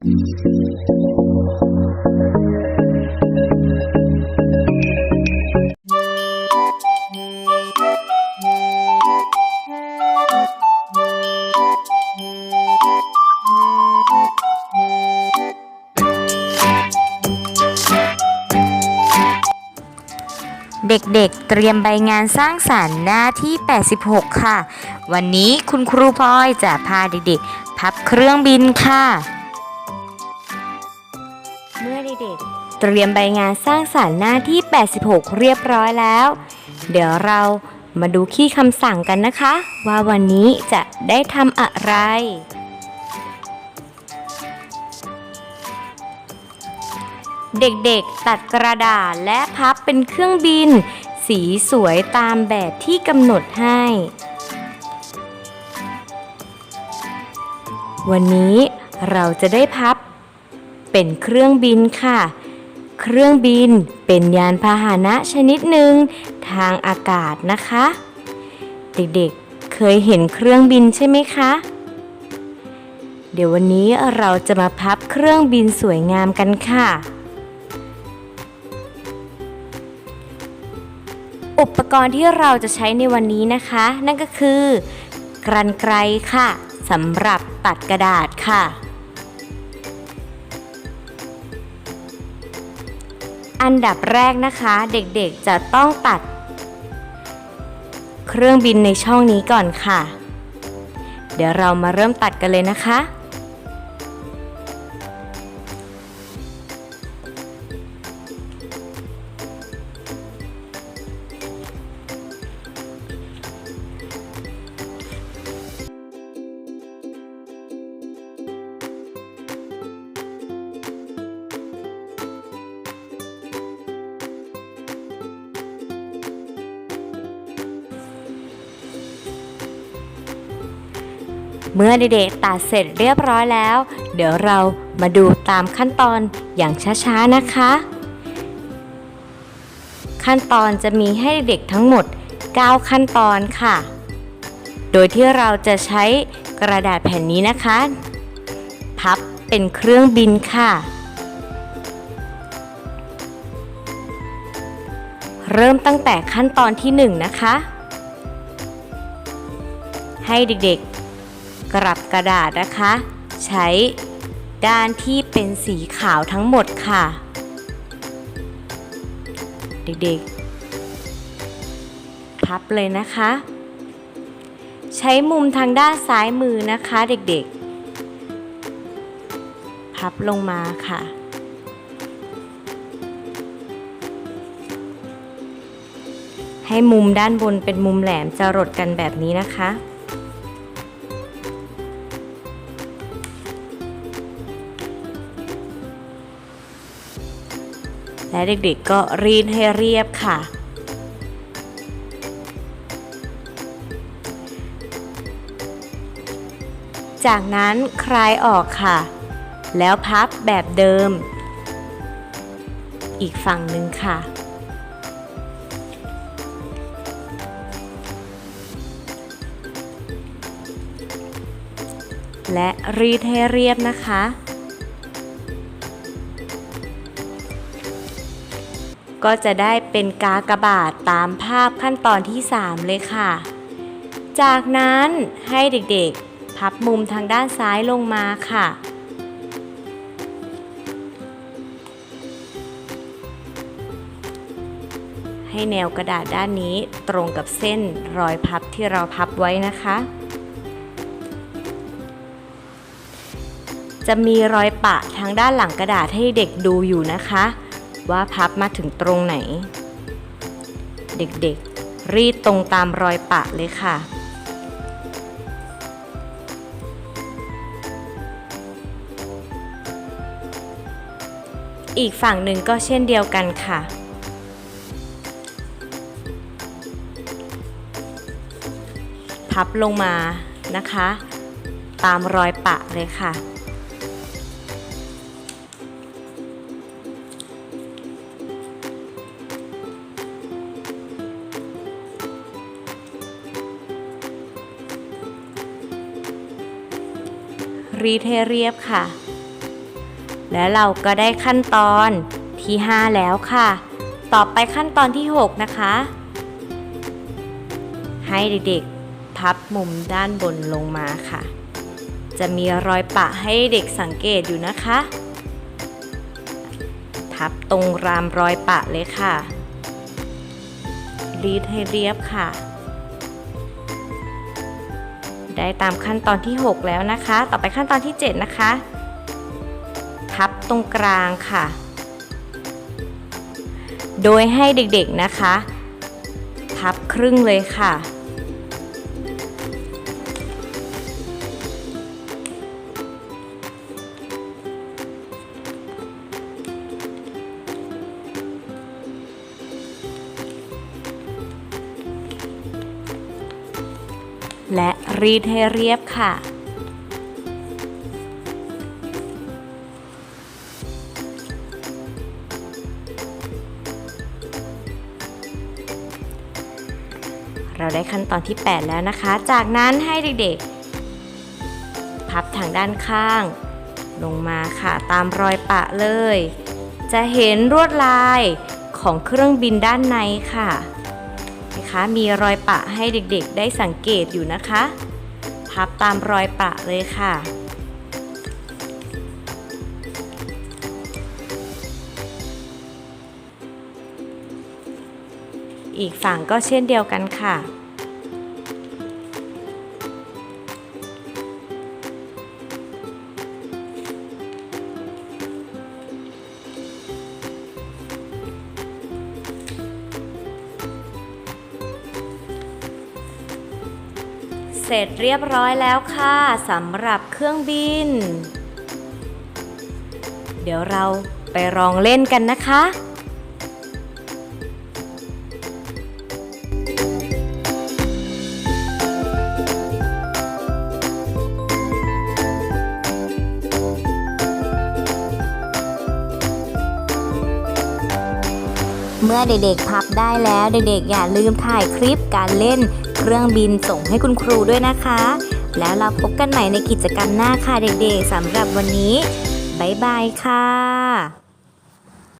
เด็กๆ เตรียมใบงานสร้างสรรค์หน้าที่ 86 ค่ะ วันนี้คุณครูพลอยจะพาเด็กๆ พับเครื่องบินค่ะ เมื่อเด็กๆเตรียมใบงานสร้างสรรค์หน้าที่ 86 เรียบร้อยแล้ว เดี๋ยวเรามาดูขี้คำสั่งกันนะคะ ว่าวันนี้จะได้ทำอะไร เด็กๆตัดกระดาษและพับเป็นเครื่องบิน สีสวยตามแบบที่กำหนดให้ วันนี้เราจะได้พับ เป็นเครื่องบินค่ะ เครื่องบินเป็นยานพาหนะชนิดหนึ่งทางอากาศนะคะ เด็กๆเคยเห็นเครื่องบินใช่ไหมคะ เดี๋ยววันนี้เราจะมาพับเครื่องบินสวยงามกันค่ะ อุปกรณ์ที่เราจะใช้ในวันนี้นะคะ นั่นก็คือกรรไกรค่ะสำหรับตัดกระดาษค่ะ อันดับแรกนะคะเด็กๆจะต้องตัด เครื่องบินในช่องนี้ก่อนค่ะ เดี๋ยวเรามาเริ่มตัดกันเลยนะคะ เมื่อเด็กๆตัดเสร็จเรียบร้อยแล้ว เดี๋ยวเรามาดูตามขั้นตอนอย่างช้าๆนะคะ ขั้นตอนจะมีให้เด็กทั้งหมด 9 ขั้นตอนค่ะ โดยที่เราจะใช้กระดาษแผ่นนี้นะคะ พับเป็นเครื่องบินค่ะ เริ่มตั้งแต่ขั้นตอนที่ 1 นะคะ ให้เด็กๆ กลับกระดาษนะคะ ใช้ด้านที่เป็นสีขาวทั้งหมดค่ะ เด็กๆ พับเลยนะคะ ใช้มุมทางด้านซ้ายมือนะคะเด็กๆ พับลงมาค่ะให้มุมด้านบนเป็นมุมแหลมจะรดกันแบบนี้นะคะ และเด็กๆก็รีดให้เรียบค่ะ จากนั้นคลายออกค่ะ แล้วพับแบบเดิม อีกฝั่งหนึ่งค่ะ และรีดให้เรียบนะคะ ก็จะได้เป็นกากบาทตามภาพขั้นตอนที่ 3 เลยค่ะ จากนั้นให้เด็กๆ พับมุมทางด้านซ้ายลงมาค่ะ ให้แนวกระดาษด้านนี้ตรงกับเส้นรอยพับที่เราพับไว้นะคะ จะมีรอยปะทางด้านหลังกระดาษให้เด็กดูอยู่นะคะ ว่าพับมาถึงตรงไหน เด็กๆ รีดตรงตามรอยปะเลยค่ะ อีกฝั่งหนึ่งก็เช่นเดียวกันค่ะพับลงมานะคะ ตามรอยปะเลยค่ะ รีดให้เรียบค่ะ และเราก็ได้ขั้นตอนที่ 5 แล้วค่ะ ต่อไปขั้นตอนที่ 6 นะคะ ให้เด็กๆ พับมุมด้านบนลงมาค่ะ จะมีรอยปะให้เด็กสังเกตอยู่นะคะพับตรงรามรอยปะเลยค่ะ รีดให้เรียบค่ะ ได้ตามขั้นตอนที่ 6 แล้วนะคะ ต่อไปขั้นตอนที่ 7 นะคะ พับตรงกลางค่ะ โดยให้เด็กๆนะคะ พับครึ่งเลยค่ะ และรีดให้เรียบค่ะ เราได้ขั้นตอนที่ 8 แล้วนะคะ จากนั้นให้เด็กๆ พับทางด้านข้าง ลงมาค่ะตามรอยปะเลย จะเห็นลวดลายของเครื่องบินด้านในค่ะนะคะ มีรอยปะให้เด็กๆ ได้สังเกตอยู่นะคะ พับตามรอยปะเลยค่ะ อีกฝั่งก็เช่นเดียวกันค่ะ เสร็จเรียบร้อยแล้วค่ะสำหรับเครื่องบิน เดี๋ยวเราไปลองเล่นกันนะคะเมื่อเด็กๆพับได้แล้วเด็กๆอย่าลืมถ่ายคลิปการเล่น เครื่องบินส่งให้คุณครูด้วยนะคะ แล้วเราพบกันใหม่ในกิจกรรมหน้าค่ะเด็กๆสำหรับวันนี้ บ๊ายบายค่ะ